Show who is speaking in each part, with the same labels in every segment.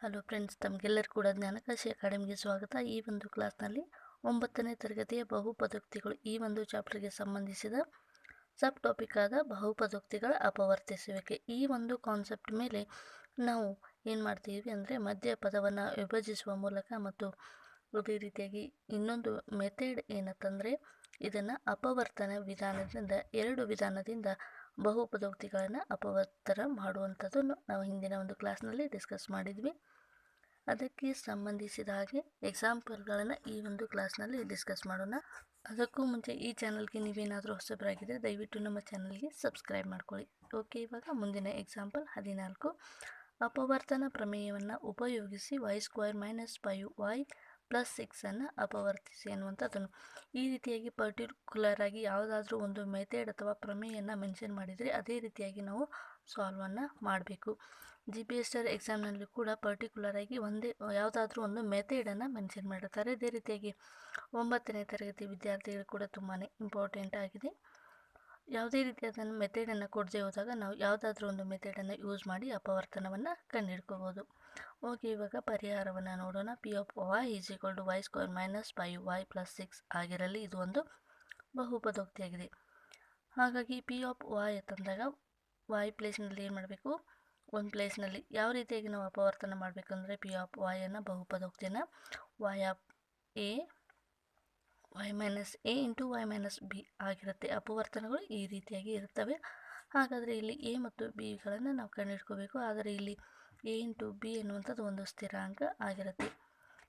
Speaker 1: Hello friends ತಮಗೆಲ್ಲರೂ ಕೂಡ ಜ್ಞಾನಕಾಶಿ ಅಕಾಡೆಮಿಗೆ ಸ್ವಾಗತ. ಈ ಒಂದು ಕ್ಲಾಸ್ನಲ್ಲಿ ಒಂಬತ್ತನೇ ತರಗತಿಯ ಬಹುಪದೋಕ್ತಿಗಳು ಈ ಒಂದು ಚಾಪ್ಟರ್ಗೆ ಸಂಬಂಧಿಸಿದ ಸಬ್ ಟಾಪಿಕ್ ಆದ ಬಹುಪದೋಕ್ತಿಗಳ ಅಪವರ್ತಿಸುವಿಕೆ. ಈ ಒಂದು ಕಾನ್ಸೆಪ್ಟ್ ಮೇಲೆ ನಾವು ಏನು ಮಾಡ್ತೀವಿ ಅಂದರೆ ಮಧ್ಯ ಪದವನ್ನು ವಿಭಜಿಸುವ ಮೂಲಕ ಮತ್ತು ಅದೇ ರೀತಿಯಾಗಿ ಇನ್ನೊಂದು ಮೆಥಡ್ ಏನಂತಂದರೆ ಇದನ್ನು ಅಪವರ್ತನ ವಿಧಾನದಿಂದ ಎರಡು ವಿಧಾನದಿಂದ ಬಹುಪದೋಕ್ತಿಗಳನ್ನು ಅಪವರ್ತನ ಮಾಡುವಂಥದ್ದನ್ನು ನಾವು ಹಿಂದಿನ ಒಂದು ಕ್ಲಾಸ್ನಲ್ಲಿ ಡಿಸ್ಕಸ್ ಮಾಡಿದ್ವಿ. ಅದಕ್ಕೆ ಸಂಬಂಧಿಸಿದ ಹಾಗೆ ಎಕ್ಸಾಂಪಲ್ಗಳನ್ನು ಈ ಒಂದು ಕ್ಲಾಸ್ನಲ್ಲಿ ಡಿಸ್ಕಸ್ ಮಾಡೋಣ. ಅದಕ್ಕೂ ಮುಂಚೆ ಈ ಚಾನಲ್ಗೆ ನೀವೇನಾದರೂ ಹೊಸಬರಾಗಿದ್ದರೆ ದಯವಿಟ್ಟು ನಮ್ಮ ಚಾನಲ್ಗೆ ಸಬ್ಸ್ಕ್ರೈಬ್ ಮಾಡ್ಕೊಳ್ಳಿ. ಓಕೆ ಇವಾಗ ಮುಂದಿನ ಎಕ್ಸಾಂಪಲ್ ಹದಿನಾಲ್ಕು. ಅಪವರ್ತನ ಪ್ರಮೇಯವನ್ನು ಉಪಯೋಗಿಸಿ y square minus five y plus ಸಿಕ್ಸನ್ನು ಅಪವರ್ತಿಸಿ ಅನ್ನುವಂಥದ್ದನ್ನು ಈ ರೀತಿಯಾಗಿ ಪರ್ಟಿಕ್ಯುಲರ್ ಆಗಿ ಯಾವುದಾದ್ರೂ ಒಂದು ಮೆಥಡ್ ಅಥವಾ ಪ್ರಮೇಯನ್ನು ಮೆನ್ಷನ್ ಮಾಡಿದರೆ ಅದೇ ರೀತಿಯಾಗಿ ನಾವು ಸಾಲ್ವನ್ನು ಮಾಡಬೇಕು. ಜಿ ಪಿ ಎಸ್ ಆರ್ ಎಕ್ಸಾಮ್ನಲ್ಲಿ ಕೂಡ ಪರ್ಟಿಕ್ಯುಲರ್ ಆಗಿ ಒಂದೇ, ಯಾವುದಾದ್ರೂ ಒಂದು ಮೆಥಡನ್ನು ಮೆನ್ಷನ್ ಮಾಡುತ್ತಾರೆ. ಅದೇ ರೀತಿಯಾಗಿ ಒಂಬತ್ತನೇ ತರಗತಿ ವಿದ್ಯಾರ್ಥಿಗಳು ಕೂಡ ತುಂಬಾ ಇಂಪಾರ್ಟೆಂಟ್ ಆಗಿದೆ. ಯಾವುದೇ ರೀತಿಯಾದ ಮೆಥಡನ್ನು ಕೊಡದೆ ಹೋದಾಗ ನಾವು ಯಾವುದಾದ್ರೂ ಒಂದು ಮೆಥಡನ್ನು ಯೂಸ್ ಮಾಡಿ ಅಪವರ್ತನವನ್ನು ಕಂಡುಹಿಡ್ಕೋಬೋದು. ಓಕೆ, ಇವಾಗ ಪರಿಹಾರವನ್ನು ನೋಡೋಣ. P of Y is equal to Y square minus five Y plus six ಆಗಿರಲಿ. ಇದು ಒಂದು ಬಹುಪದೋಕ್ತಿಯಾಗಿದೆ. ಹಾಗಾಗಿ ಪಿ ಆಫ್ ವೈ ಅಂತಂದಾಗ ವೈ ಪ್ಲೇಸ್ನಲ್ಲಿ ಏನು ಮಾಡಬೇಕು? ಒಂದು ಪ್ಲೇಸ್ನಲ್ಲಿ ಯಾವ ರೀತಿಯಾಗಿ ನಾವು ಅಪವರ್ತನ ಮಾಡಬೇಕಂದ್ರೆ ಪಿ ಆಫ್ ವಾಯನ್ನು ಬಹುಪದೋಕ್ತಿಯನ್ನು y of a y minus a into y minus b ಆಗಿರುತ್ತೆ. ಅಪವರ್ತನಗಳು ಈ ರೀತಿಯಾಗಿ ಇರುತ್ತವೆ. ಹಾಗಾದರೆ ಇಲ್ಲಿ ಎ ಮತ್ತು ಬಿಗಳನ್ನು ನಾವು ಕಂಡುಹಿಡ್ಕೋಬೇಕು. ಆದರೆ ಇಲ್ಲಿ ಎ ಇಂಟು ಬಿ ಎನ್ನುವಂಥದ್ದು ಒಂದು ಸ್ಥಿರಾಂಕ ಆಗಿರುತ್ತೆ.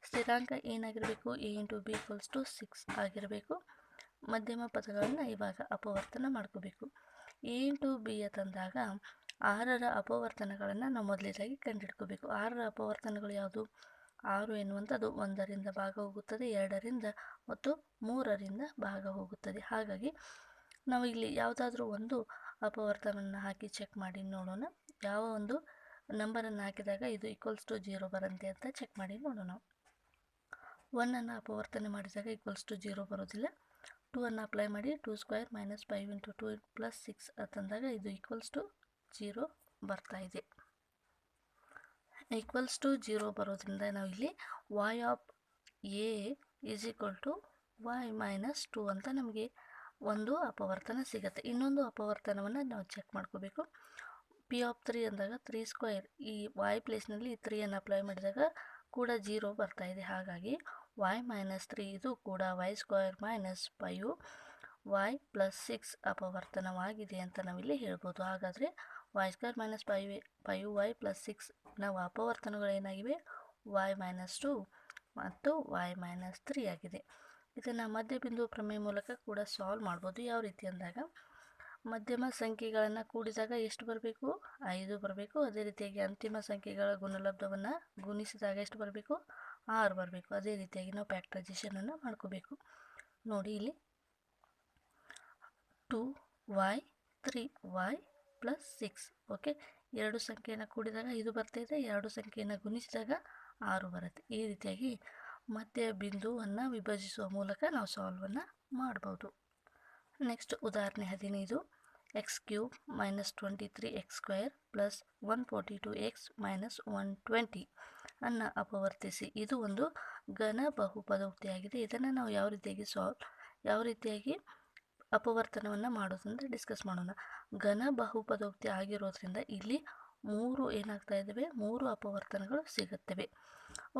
Speaker 1: ಸ್ಥಿರಾಂಕ ಏನಾಗಿರಬೇಕು? A into b equals to six ಆಗಿರಬೇಕು. ಮಧ್ಯಮ ಪದಗಳನ್ನು ಇವಾಗ ಅಪವರ್ತನ ಮಾಡ್ಕೋಬೇಕು. ಎ ಇಂಟು ಬಿ ತಂದಾಗ ಆರರ ಅಪವರ್ತನಗಳನ್ನು ನಾವು ಮೊದಲೇದಾಗಿ ಕಂಡುಹಿಡ್ಕೋಬೇಕು. ಆರರ ಅಪವರ್ತನಗಳು ಯಾವುದು? ಆರು ಎನ್ನುವಂಥದ್ದು ಒಂದರಿಂದ ಭಾಗ ಹೋಗುತ್ತದೆ, ಎರಡರಿಂದ ಮತ್ತು ಮೂರರಿಂದ ಭಾಗ ಹೋಗುತ್ತದೆ. ಹಾಗಾಗಿ ನಾವು ಇಲ್ಲಿ ಯಾವುದಾದ್ರೂ ಒಂದು ಅಪವರ್ತನವನ್ನು ಹಾಕಿ ಚೆಕ್ ಮಾಡಿ ನೋಡೋಣ. ಯಾವ ಒಂದು ನಂಬರನ್ನು ಹಾಕಿದಾಗ ಇದು ಈಕ್ವಲ್ಸ್ ಟು ಜೀರೋ ಬರಂತೆ ಅಂತ ಚೆಕ್ ಮಾಡಿ ನೋಡೋಣ. ಒನ್ನನ್ನು ಅಪವರ್ತನೆ ಮಾಡಿದಾಗ ಈಕ್ವಲ್ಸ್ ಟು ಜೀರೋ ಬರೋದಿಲ್ಲ. ಟೂ ಅನ್ನು ಅಪ್ಲೈ ಮಾಡಿ two square minus five into two plus six ಅಂತಂದಾಗ ಇದು ಈಕ್ವಲ್ಸ್ ಟು ಜೀರೋ ಬರ್ತಾ ಇದೆ. ಈಕ್ವಲ್ಸ್ ಟು ಜೀರೋ ಬರೋದ್ರಿಂದ ನಾವು ಇಲ್ಲಿ y of a is equal to y minus two ಅಂತ ನಮಗೆ ಒಂದು ಅಪವರ್ತನ ಸಿಗುತ್ತೆ. ಇನ್ನೊಂದು ಅಪವರ್ತನವನ್ನು ನಾವು ಚೆಕ್ ಮಾಡ್ಕೋಬೇಕು. ಪಿ ಆಫ್ ತ್ರೀ ಅಂದಾಗ ತ್ರೀ ಸ್ಕ್ವೈರ್ ಈ ವೈ ಪ್ಲೇಸ್ನಲ್ಲಿ ತ್ರೀಯನ್ನು ಅಪ್ಲೈ ಮಾಡಿದಾಗ ಕೂಡ ಜೀರೋ ಬರ್ತಾ ಇದೆ. ಹಾಗಾಗಿ ವೈ ಮೈನಸ್ ತ್ರೀ ಇದು ಕೂಡ y square minus five y plus six ಅಪವರ್ತನವಾಗಿದೆ ಅಂತ ನಾವಿಲ್ಲಿ ಹೇಳ್ಬೋದು. ಹಾಗಾದರೆ y square minus five five y plus six ನಾವು ಅಪವರ್ತನಗಳು ಏನಾಗಿವೆ ವೈ ಮೈನಸ್ ಟು ಮತ್ತು ವೈ ಮೈನಸ್ ತ್ರೀ ಆಗಿದೆ. ಇದನ್ನು ಮಧ್ಯಬಿಂದು ಪ್ರಮೇಯ ಮೂಲಕ ಕೂಡ ಸಾಲ್ವ್ ಮಾಡ್ಬೋದು ಯಾವ ರೀತಿ ಅಂದಾಗ. ಮಧ್ಯಮ ಸಂಖ್ಯೆಗಳನ್ನು ಕೂಡಿದಾಗ ಎಷ್ಟು ಬರಬೇಕು? ಐದು ಬರಬೇಕು. ಅದೇ ರೀತಿಯಾಗಿ ಅಂತಿಮ ಸಂಖ್ಯೆಗಳ ಗುಣಲಬ್ಧವನ್ನು ಗುಣಿಸಿದಾಗ ಎಷ್ಟು ಬರಬೇಕು? ಆರು ಬರಬೇಕು. ಅದೇ ರೀತಿಯಾಗಿ ನಾವು ಫ್ಯಾಕ್ಟ್ರೈಸೇಷನನ್ನು ಮಾಡ್ಕೋಬೇಕು. ನೋಡಿ ಇಲ್ಲಿ. Two y three y plus six okay ಎರಡು ಸಂಖ್ಯೆಯನ್ನು ಕೂಡಿದಾಗ ಇದು ಇದೆ ಎರಡು ಸಂಖ್ಯೆಯನ್ನು ಗುಣಿಸಿದಾಗ ಆರು ಬರುತ್ತೆ. ಈ ರೀತಿಯಾಗಿ ಮಧ್ಯ ಬಿಂದುವನ್ನು ವಿಭಜಿಸುವ ಮೂಲಕ ನಾವು ಸಾಲ್ವನ್ನು ಮಾಡ್ಬೋದು. ನೆಕ್ಸ್ಟ್ ಉದಾಹರಣೆ ಹದಿನೈದು x cube minus twenty three x square plus one forty two x minus one twenty ಅನ್ನು ಅಪವರ್ತಿಸಿ. ಇದು ಒಂದು ಘನ ಬಹುಪದೋಕ್ತಿಯಾಗಿದೆ. ಇದನ್ನು ನಾವು ಯಾವ ರೀತಿಯಾಗಿ ಸಾಲ್ವ್ ಯಾವ ರೀತಿಯಾಗಿ ಅಪವರ್ತನವನ್ನು ಮಾಡೋದಂದ್ರೆ ಡಿಸ್ಕಸ್ ಮಾಡೋಣ ಘನ ಬಹುಪದೋಕ್ತಿ ಆಗಿರೋದ್ರಿಂದ ಇಲ್ಲಿ ಮೂರು ಏನಾಗ್ತಾ ಇದ್ದಾವೆ ಮೂರು ಅಪವರ್ತನಗಳು ಸಿಗುತ್ತವೆ.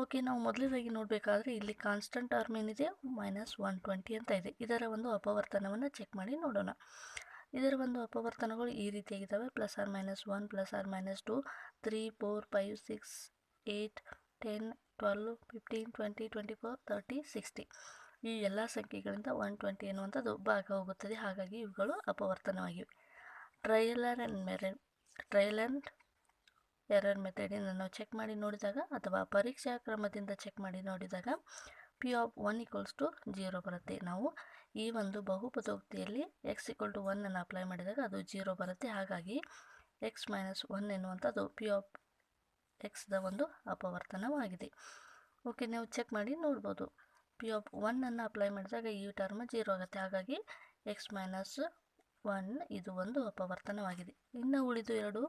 Speaker 1: ಓಕೆ ನಾವು ಮೊದಲನೇದಾಗಿ ನೋಡಬೇಕಾದ್ರೆ ಇಲ್ಲಿ ಕಾನ್ಸ್ಟಂಟ್ ಟರ್ಮ್ ಏನಿದೆ? ಮೈನಸ್ ಒನ್ ಟ್ವೆಂಟಿ ಅಂತ ಇದೆ. ಇದರ ಒಂದು ಅಪವರ್ತನವನ್ನು ಚೆಕ್ ಮಾಡಿ ನೋಡೋಣ. ಇದರ ಒಂದು ಅಪವರ್ತನಗಳು ಈ ರೀತಿಯಾಗಿದ್ದಾವೆ plus r minus one plus r minus two three four five six eight ten twelve fifteen twenty twenty four thirty sixty ಈ ಎಲ್ಲ ಸಂಖ್ಯೆಗಳಿಂದ ಒನ್ ಟ್ವೆಂಟಿ ಎನ್ನುವಂಥದ್ದು ಭಾಗ ಹೋಗುತ್ತದೆ. ಹಾಗಾಗಿ ಇವುಗಳು ಅಪವರ್ತನವಾಗಿವೆ. ಟ್ರಯಲ್ ಆ್ಯಂಡ್ ಮೆರೆ ಟ್ರಯಲ್ ಆ್ಯಂಡ್ ಎರರ್ ಮೆಥಡಿಂದ ನಾವು ಚೆಕ್ ಮಾಡಿ ನೋಡಿದಾಗ ಅಥವಾ ಪರೀಕ್ಷಾ ಕ್ರಮದಿಂದ ಚೆಕ್ ಮಾಡಿ ನೋಡಿದಾಗ p of one equals to zero ಬರುತ್ತೆ. ನಾವು ಈ ಒಂದು ಬಹುಪದೋಕ್ತಿಯಲ್ಲಿ ಎಕ್ಸ್ ಈಕ್ವಲ್ ಟು ಒನ್ನನ್ನು ಅಪ್ಲೈ ಮಾಡಿದಾಗ ಅದು ಜೀರೋ ಬರುತ್ತೆ. ಹಾಗಾಗಿ ಎಕ್ಸ್ ಮೈನಸ್ ಒನ್ ಎನ್ನುವಂಥದ್ದು ಪಿ ಆಫ್ ಎಕ್ಸ್ದ ಒಂದು ಅಪವರ್ತನವಾಗಿದೆ. ಓಕೆ ನೀವು ಚೆಕ್ ಮಾಡಿ ನೋಡ್ಬೋದು. ಪಿ ಆಫ್ ಒನ್ನನ್ನು ಅಪ್ಲೈ ಮಾಡಿದಾಗ ಈ ಟರ್ಮ್ ಜೀರೋ ಆಗುತ್ತೆ. ಹಾಗಾಗಿ ಎಕ್ಸ್ ಮೈನಸ್ ಒನ್ ಇದು ಒಂದು ಅಪವರ್ತನವಾಗಿದೆ. ಇನ್ನು ಉಳಿದು ಎರಡು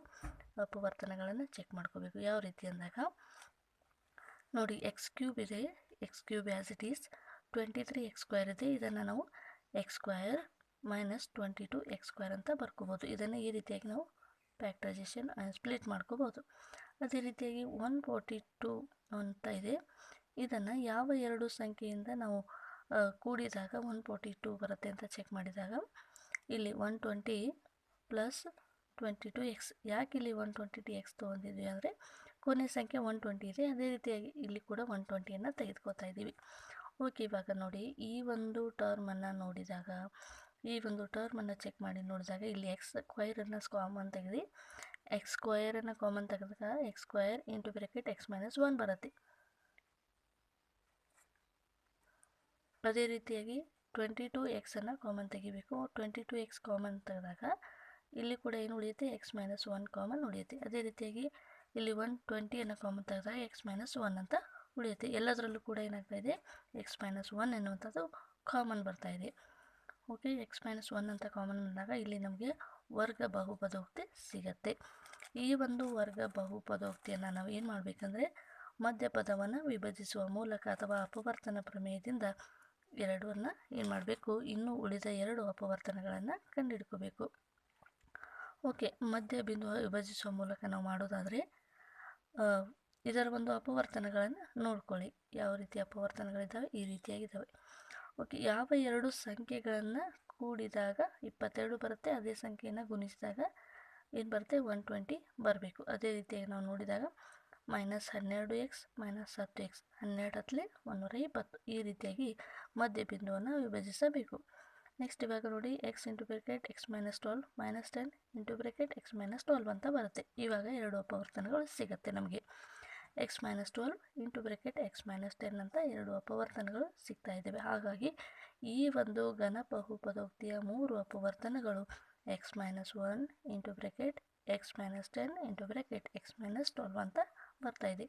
Speaker 1: ಅಪವರ್ತನಗಳನ್ನು ಚೆಕ್ ಮಾಡ್ಕೋಬೇಕು. ಯಾವ ರೀತಿ ಅಂದಾಗ ನೋಡಿ ಎಕ್ಸ್ ಕ್ಯೂಬ್ ಇದೆ x cube as it is twenty three x square ಇದೆ. ಇದನ್ನು ನಾವು x square minus twenty two x square ಅಂತ ಬರ್ಕೋಬೋದು. ಇದನ್ನು ಈ ರೀತಿಯಾಗಿ ನಾವು ಫ್ಯಾಕ್ಟರೈಸೇಷನ್ ಸ್ಪ್ಲಿಟ್ ಮಾಡ್ಕೋಬೋದು. ಅದೇ ರೀತಿಯಾಗಿ ಒನ್ ಫೋರ್ಟಿ ಟು ಅಂತ ಇದೆ. ಇದನ್ನು ಯಾವ ಎರಡು ಸಂಖ್ಯೆಯಿಂದ ನಾವು ಕೂಡಿದಾಗ ಒನ್ ಫೋರ್ಟಿ ಟು ಬರುತ್ತೆ ಅಂತ ಚೆಕ್ ಮಾಡಿದಾಗ, ಇಲ್ಲಿ one twenty plus twenty two X ಯಾಕೆ ಇಲ್ಲಿ ಒನ್ ಟ್ವೆಂಟಿ ಟು ಎಕ್ಸ್ ತೊಗೊಂಡಿದ್ವಿ ಅಂದರೆ, ಕೊನೆ ಸಂಖ್ಯೆ ಒನ್ ಟ್ವೆಂಟಿ ಇದೆ, ಅದೇ ರೀತಿಯಾಗಿ ಇಲ್ಲಿ ಕೂಡ ಒನ್ ಟ್ವೆಂಟಿಯನ್ನು ತೆಗೆದುಕೊತಾ ಇದ್ದೀವಿ. ಓಕೆ ಇವಾಗ ನೋಡಿ, ಈ ಒಂದು ಟರ್ಮನ್ನು ನೋಡಿದಾಗ, ಈ ಒಂದು ಟರ್ಮನ್ನು ಚೆಕ್ ಮಾಡಿ ನೋಡಿದಾಗ ಇಲ್ಲಿ ಎಕ್ಸ್ ಸ್ಕ್ವೈರನ್ನು ಕಾಮನ್ ತೆಗೆದು ಎಕ್ಸ್ ಸ್ಕ್ವಯರನ್ನು ಕಾಮನ್ ತೆಗೆದಾಗ x square into bracket x minus one ಬರುತ್ತೆ. ಅದೇ ರೀತಿಯಾಗಿ ಟ್ವೆಂಟಿ ಟು ಎಕ್ಸನ್ನು ಕಾಮನ್ ತೆಗಿಬೇಕು. ಟ್ವೆಂಟಿ ಟು ಎಕ್ಸ್ ಕಾಮನ್ ತೆಗೆದಾಗ ಇಲ್ಲಿ ಕೂಡ ಏನು ಉಳಿಯುತ್ತೆ? ಎಕ್ಸ್ ಮೈನಸ್ ಒನ್ ಕಾಮನ್ ಉಳಿಯುತ್ತೆ. ಅದೇ ರೀತಿಯಾಗಿ ಇಲ್ಲಿ ಒನ್ ಟ್ವೆಂಟಿಯನ್ನು ಕಾಮನ್ ತೆಗೆದಾಗ ಎಕ್ಸ್ ಮೈನಸ್ ಒನ್ ಅಂತ ಉಳಿಯುತ್ತೆ. ಎಲ್ಲದರಲ್ಲೂ ಕೂಡ ಏನಾಗ್ತಾ ಇದೆ? ಎಕ್ಸ್ ಮೈನಸ್ ಒನ್ ಎನ್ನುವಂಥದ್ದು ಕಾಮನ್ ಬರ್ತಾ ಇದೆ. ಓಕೆ ಎಕ್ಸ್ ಮೈನಸ್ ಒನ್ ಅಂತ ಕಾಮನ್ ಬಂದಾಗ ಇಲ್ಲಿ ನಮಗೆ ವರ್ಗ ಬಹುಪದೋಕ್ತಿ ಸಿಗತ್ತೆ. ಈ ಒಂದು ವರ್ಗ ಬಹುಪದೋಕ್ತಿಯನ್ನು ನಾವು ಏನು ಮಾಡಬೇಕಂದ್ರೆ ಮಧ್ಯಪದವನ್ನು ವಿಭಜಿಸುವ ಮೂಲಕ ಅಥವಾ ಅಪವರ್ತನ ಪ್ರಮೇಯದಿಂದ ಎರಡನ್ನ ಏನು ಮಾಡಬೇಕು? ಇನ್ನೂ ಉಳಿದ ಎರಡು ಅಪವರ್ತನಗಳನ್ನು ಕಂಡುಹಿಡ್ಕೋಬೇಕು ಓಕೆ, ಮಧ್ಯ ಬಿಂದು ವಿಭಜಿಸುವ ಮೂಲಕ ನಾವು ಮಾಡೋದಾದರೆ ಇದರ ಒಂದು ಅಪವರ್ತನಗಳನ್ನು ನೋಡ್ಕೊಳ್ಳಿ. ಯಾವ ರೀತಿ ಅಪವರ್ತನಗಳಿದ್ದಾವೆ? ಈ ರೀತಿಯಾಗಿದ್ದಾವೆ. ಓಕೆ, ಯಾವ ಎರಡು ಸಂಖ್ಯೆಗಳನ್ನು ಕೂಡಿದಾಗ ಇಪ್ಪತ್ತೆರಡು ಬರುತ್ತೆ, ಅದೇ ಸಂಖ್ಯೆಯನ್ನು ಗುಣಿಸಿದಾಗ ಏನು ಬರುತ್ತೆ? ಒನ್ ಟ್ವೆಂಟಿ ಬರಬೇಕು. ಅದೇ ರೀತಿಯಾಗಿ ನಾವು ನೋಡಿದಾಗ ಮೈನಸ್ ಹನ್ನೆರಡು ಎಕ್ಸ್ ಮೈನಸ್ ಹತ್ತು ಎಕ್ಸ್ ಹನ್ನೆರಡು ಹತ್ತಲೆ ಒಂದೂರ ಇಪ್ಪತ್ತು. ಈ ರೀತಿಯಾಗಿ ಮಧ್ಯ ಬಿಂದುವನ್ನು ವಿಭಜಿಸಬೇಕು. ನೆಕ್ಸ್ಟ್ ಇವಾಗ ನೋಡಿ x into bracket x minus twelve minus ten into bracket x minus twelve ಅಂತ ಬರುತ್ತೆ. ಇವಾಗ ಎರಡು ಅಪವರ್ತನಗಳು ಸಿಗುತ್ತೆ ನಮಗೆ. X minus twelve into bracket x minus ten ಅಂತ ಎರಡು ಅಪವರ್ತನಗಳು ಸಿಗ್ತಾ ಇದ್ದಾವೆ ಹಾಗಾಗಿ ಈ ಒಂದು ಘನ ಬಹುಪದೋಕ್ತಿಯ ಮೂರು ಅಪವರ್ತನಗಳು x minus one into bracket x minus ten into bracket x minus twelve ಅಂತ ಬರ್ತಾ ಇದೆ.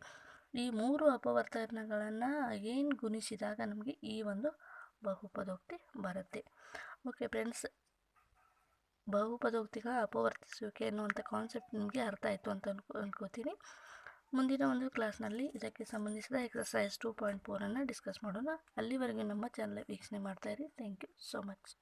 Speaker 1: ಈ ಮೂರು ಅಪವರ್ತನಗಳನ್ನು ಅಗೇನ್ ಗುಣಿಸಿದಾಗ ನಮಗೆ ಈ ಒಂದು ಬಹುಪದೋಕ್ತಿ ಬರುತ್ತೆ? ಓಕೆ ಫ್ರೆಂಡ್ಸ್ ಬಹುಪದೋಕ್ತಿಗಳ ಅಪವರ್ತಿಸುವಿಕೆ ಅನ್ನುವಂಥ ಕಾನ್ಸೆಪ್ಟ್ ನಿಮಗೆ ಅರ್ಥ ಆಯಿತು ಅಂತ ಅನ್ಕೊ, ಅನ್ಕೋತೀನಿ. ಮುಂದಿನ ಒಂದು ಕ್ಲಾಸ್ನಲ್ಲಿ ಇದಕ್ಕೆ ಸಂಬಂಧಿಸಿದ ಎಕ್ಸಸೈಸ್ ಟೂ ಪಾಯಿಂಟ್ ಫೋರನ್ನು ಡಿಸ್ಕಸ್ ಮಾಡೋಣ. ಅಲ್ಲಿವರೆಗೆ ನಮ್ಮ ಚಾನಲ್ ವೀಕ್ಷಣೆ ಮಾಡ್ತಾಯಿರಿ ಥ್ಯಾಂಕ್ ಯು ಸೋ ಮಚ್